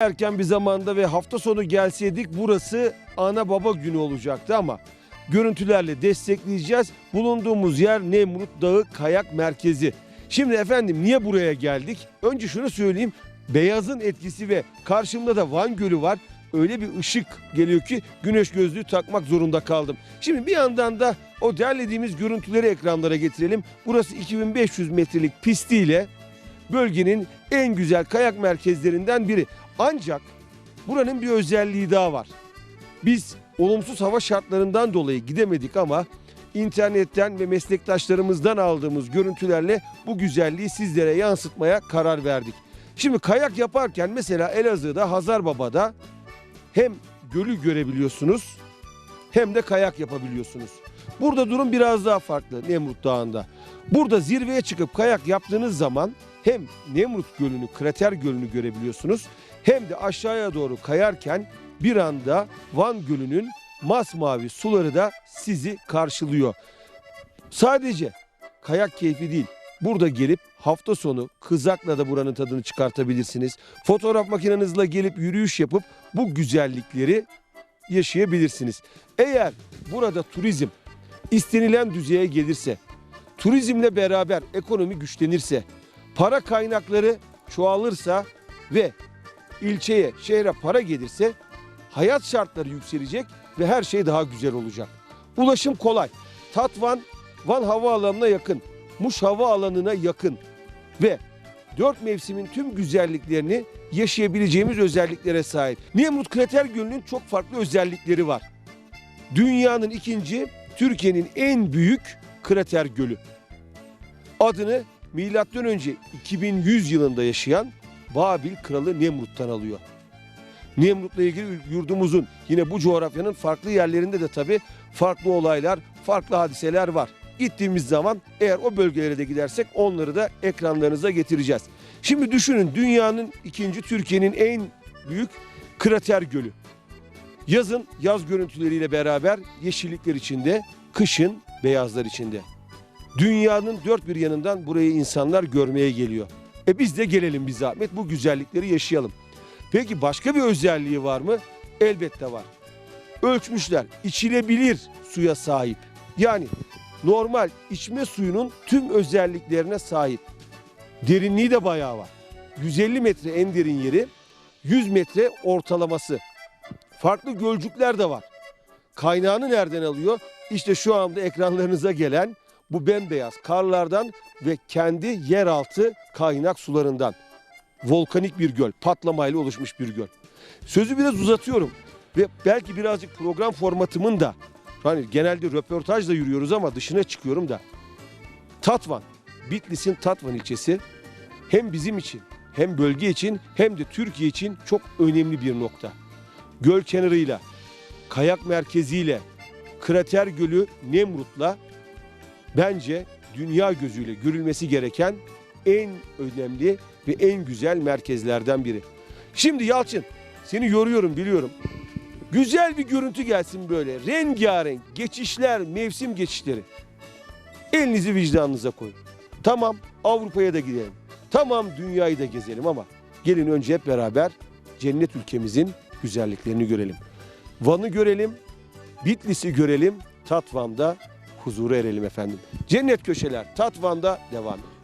erken bir zamanda ve hafta sonu gelseydik burası ana baba günü olacaktı ama görüntülerle destekleyeceğiz. Bulunduğumuz yer Nemrut Dağı Kayak Merkezi. Şimdi efendim niye buraya geldik? Önce şunu söyleyeyim. Beyazın etkisi ve karşımda da Van Gölü var. Öyle bir ışık geliyor ki güneş gözlüğü takmak zorunda kaldım. Şimdi bir yandan da o derlediğimiz görüntüleri ekranlara getirelim. Burası 2500 metrelik pistiyle bölgenin en güzel kayak merkezlerinden biri. Ancak buranın bir özelliği daha var. Biz olumsuz hava şartlarından dolayı gidemedik ama internetten ve meslektaşlarımızdan aldığımız görüntülerle bu güzelliği sizlere yansıtmaya karar verdik. Şimdi kayak yaparken mesela Elazığ'da Hazarbaba'da hem gölü görebiliyorsunuz hem de kayak yapabiliyorsunuz. Burada durum biraz daha farklı Nemrut Dağı'nda. Burada zirveye çıkıp kayak yaptığınız zaman hem Nemrut Gölü'nü, Krater Gölü'nü görebiliyorsunuz hem de aşağıya doğru kayarken bir anda Van Gölü'nün masmavi suları da sizi karşılıyor. Sadece kayak keyfi değil. Burada gelip hafta sonu kızakla da buranın tadını çıkartabilirsiniz. Fotoğraf makinenizle gelip yürüyüş yapıp bu güzellikleri yaşayabilirsiniz. Eğer burada turizm istenilen düzeye gelirse, turizmle beraber ekonomi güçlenirse, para kaynakları çoğalırsa ve ilçeye, şehre para gelirse hayat şartları yükselecek ve her şey daha güzel olacak. Ulaşım kolay. Tatvan, Van Havaalanı'na yakın. Muş Havaalanı'na yakın. Ve dört mevsimin tüm güzelliklerini yaşayabileceğimiz özelliklere sahip. Nemrut Krater Gölü'nün çok farklı özellikleri var. Dünyanın ikinci, Türkiye'nin en büyük krater gölü. Adını milattan önce 2100 yılında yaşayan Babil kralı Nemrut'tan alıyor. Nemrut'la ilgili yurdumuzun yine bu coğrafyanın farklı yerlerinde de tabii farklı olaylar, farklı hadiseler var. Gittiğimiz zaman eğer o bölgelere de gidersek onları da ekranlarınıza getireceğiz. Şimdi düşünün dünyanın ikinci Türkiye'nin en büyük krater gölü. Yazın yaz görüntüleriyle beraber yeşillikler içinde, kışın beyazlar içinde. Dünyanın dört bir yanından burayı insanlar görmeye geliyor. E biz de gelelim bir zahmet bu güzellikleri yaşayalım. Peki başka bir özelliği var mı? Elbette var. Ölçmüşler. içilebilir suya sahip. Yani normal içme suyunun tüm özelliklerine sahip. Derinliği de bayağı var. 150 metre en derin yeri, 100 metre ortalaması. Farklı gölcükler de var. Kaynağını nereden alıyor? İşte şu anda ekranlarınıza gelen bu bembeyaz karlardan ve kendi yeraltı kaynak sularından. Volkanik bir göl, patlamayla oluşmuş bir göl. Sözü biraz uzatıyorum ve belki birazcık program formatımın da hani genelde röportajla yürüyoruz ama dışına çıkıyorum da. Tatvan, Bitlis'in Tatvan ilçesi hem bizim için hem bölge için hem de Türkiye için çok önemli bir nokta. Göl kenarıyla, kayak merkeziyle, krater gölü Nemrut'la bence dünya gözüyle görülmesi gereken en önemli ve en güzel merkezlerden biri. Şimdi Yalçın seni yoruyorum biliyorum. Güzel bir görüntü gelsin böyle. Rengarenk geçişler, mevsim geçişleri. Elinizi vicdanınıza koyun. Tamam Avrupa'ya da gidelim. Tamam dünyayı da gezelim ama gelin önce hep beraber cennet ülkemizin güzelliklerini görelim. Van'ı görelim, Bitlis'i görelim, Tatvan'da huzura erelim efendim. Cennet köşeler Tatvan'da devam ediyor.